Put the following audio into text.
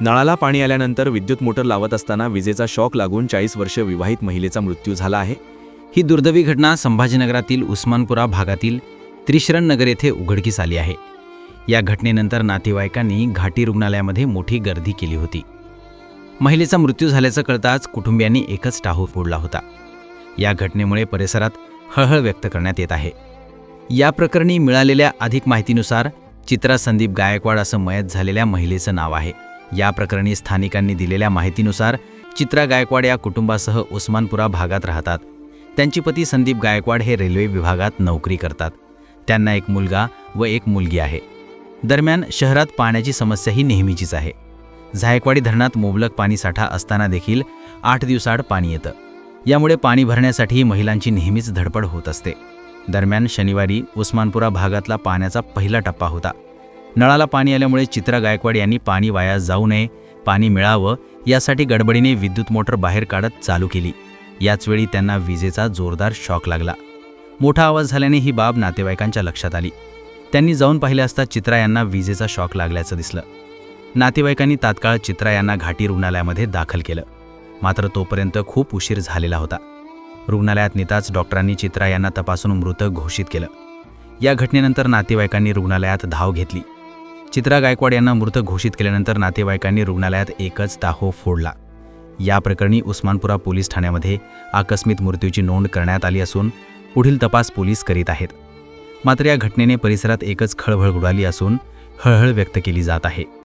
नळाला पाणी आल्यानंतर विद्युत मोटर लावत असताना विजेचा शॉक लागून चाळीस वर्ष विवाहित महिलेचा मृत्यू झाला आहे. ही दुर्दैवी घटना संभाजीनगरातील उस्मानपुरा भागातील त्रिशरण नगर येथे उघडकीस आली आहे. या घटनेनंतर नातेवाईकांनी घाटी रुग्णालयामध्ये मोठी गर्दी केली होती. महिलेचा मृत्यू झाल्याचं कळताच कुटुंबियांनी एकच टाहू फोडला होता. या घटनेमुळे परिसरात हळहळ व्यक्त करण्यात येत आहे. या प्रकरणी मिळालेल्या अधिक माहितीनुसार चित्रा संदीप गायकवाड असं मयत झालेल्या महिलेचं नाव आहे. या प्रकरणी स्थानिकांनी दिलेल्या माहितीनुसार चित्रा गायकवाड या कुटुंबासह उस्मानपुरा भागात राहतात. त्यांची पती संदीप गायकवाड हे रेल्वे विभागात नोकरी करतात. त्यांना एक मुलगा व एक मुलगी आहे. दरम्यान शहरात पाण्याची समस्या ही नेहमीचीच आहे. झायकवाडी धरणात मुबलक पाणीसाठा असताना देखील आठ दिवसाआड पाणी येतं. यामुळे पाणी भरण्यासाठी महिलांची नेहमीच धडपड होत असते. दरम्यान शनिवारी उस्मानपुरा भागातला पाण्याचा पहिला टप्पा होता. नळाला पाणी आल्यामुळे चित्रा गायकवाड यांनी पाणी वाया जाऊ नये पाणी मिळावं यासाठी गडबडीने विद्युत मोटर बाहेर काढत चालू केली. याचवेळी त्यांना विजेचा जोरदार शॉक लागला. मोठा आवाज झाल्याने ही बाब नातेवाईकांच्या लक्षात आली. त्यांनी जाऊन पाहिले असता चित्रा यांना विजेचा शॉक लागल्याचं दिसलं. नातेवाईकांनी तात्काळ चित्रा यांना घाटी रुग्णालयामध्ये दाखल केलं. मात्र तोपर्यंत खूप उशीर झालेला होता. रुग्णालयात नेताच डॉक्टरांनी चित्रा यांना तपासून मृत घोषित केलं. या घटनेनंतर नातेवाईकांनी रुग्णालयात धाव घेतली. चित्रा गायकवाड यांना मृत घोषित केल्यानंतर नातेवाईकांनी रुग्णालयात एकच दाहो फोडला. या प्रकरणी उस्मानपुरा पोलीस ठाण्यामध्ये आकस्मिक मृत्यूची नोंद करण्यात आली असून पुढील तपास पोलीस करीत आहेत. मात्र या घटनेने परिसरात एकच खळबळ उडाली असून हळहळ व्यक्त केली जात आहे.